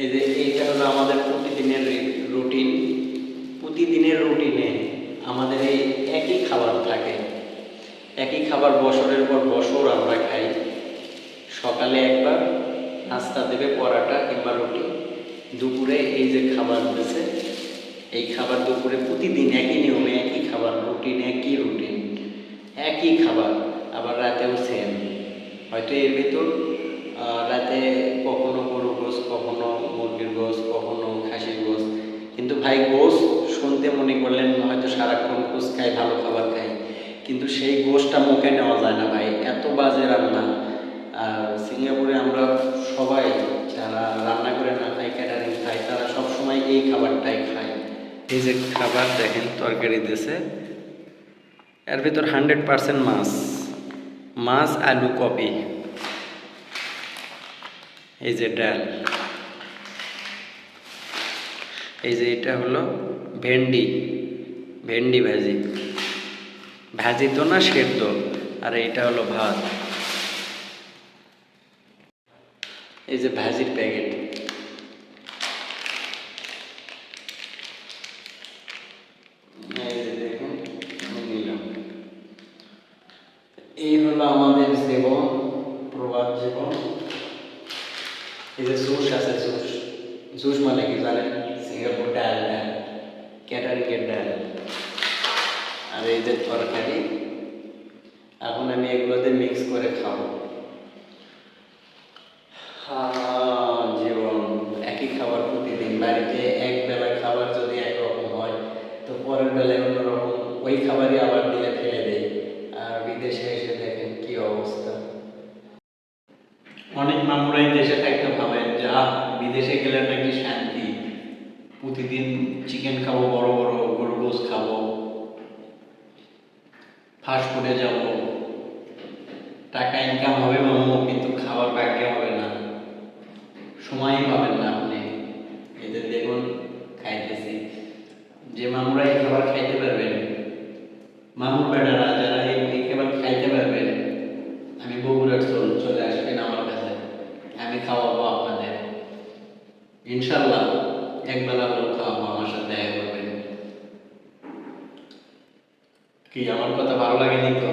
এই যে এইটা হলো আমাদের প্রতিদিনের রুটিন। প্রতিদিনের রুটিনে আমাদের এই একই খাবার থাকে। একই খাবার বছরের পর বছর আমরা খাই। সকালে একবার, নাস্তা দেবে পরাটা কিংবা রুটি। দুপুরে এই যে খাবার দিয়েছে এই খাবার দুপুরে প্রতিদিন একই নিয়মে একই খাবার, রুটিন, একই রুটিন, একই খাবার, আবার রাতেও সেম হয়তো এর ভিতর রাতে কখনো গরু গোস কখনো ভাই গোস শুনতে মনে করলেন হয়তো সারাক্ষণ গোস খাই ভালো খাবার খাই কিন্তু সেই গোসটা মুখে নেওয়া যায় না ভাই, এত বাজে রান্না। আর সিঙ্গাপুরে আমরা সবাই যারা রান্না করে না খাই ক্যাটারিং খাই তারা সবসময় এই খাবারটাই খায়। এই যে খাবার দেখেন, তরকারি দিয়েছে এর ভিতর হান্ড্রেড পার্সেন্ট মাছ। মাছ, আলু, কপি। এই যে ডাল। এই যে এটা হলো ভেন্ডি ভেন্ডি ভাজি। ভাজি তো না, সেদ্ধ। আর এটা হলো ভাত। এই যে ভাজির প্যাকেট। এই হলো আমাদের জীবন প্রবাদ জীবন এই যে জুস আছে জুস জানেন সিঙ্গাপুর ডাল ডাল ক্যাটারিংয়ের ডাল আর এই যে তরকারি, এখন আমি এগুলোতে মিক্স করে খাব। জীবন। একই খাবার প্রতিদিন। বাড়িতে এক বেলা খাবার যদি একরকম হয়, তো পরের বেলায় অন্যরকম। ওই খাবারই আবার দিলে ফেলে অনেক মামুরাই দেশে থাকতে ভাবেন যে, বিদেশে গেলে নাকি শান্তি। প্রতিদিন চিকেন খাব, বড় বড় গরু গোস খাব। ফাস্ট ফুডে যাব। টাকা ইনকাম হবে মামু, কিন্তু খাবার ভাগ্যে হবে না। সময়ই পাবেন না আপনি। এদের দেখুন, খাইতেছি। যে মামুরা এই খাবার খাইতে পারবেন, মামুর বেটারা যারা এই এই খাবার খাইতে পারবেন আমি বগুড়ার চল চলে আসবেন আমার কাছে আমি খাওয়াবো আপনাদের ইনশাল্লাহ একবেলা হলেও খাওয়াবো আমার সাথে দেখা করবেন। কি আমার কথা ভালো লাগেনি তো?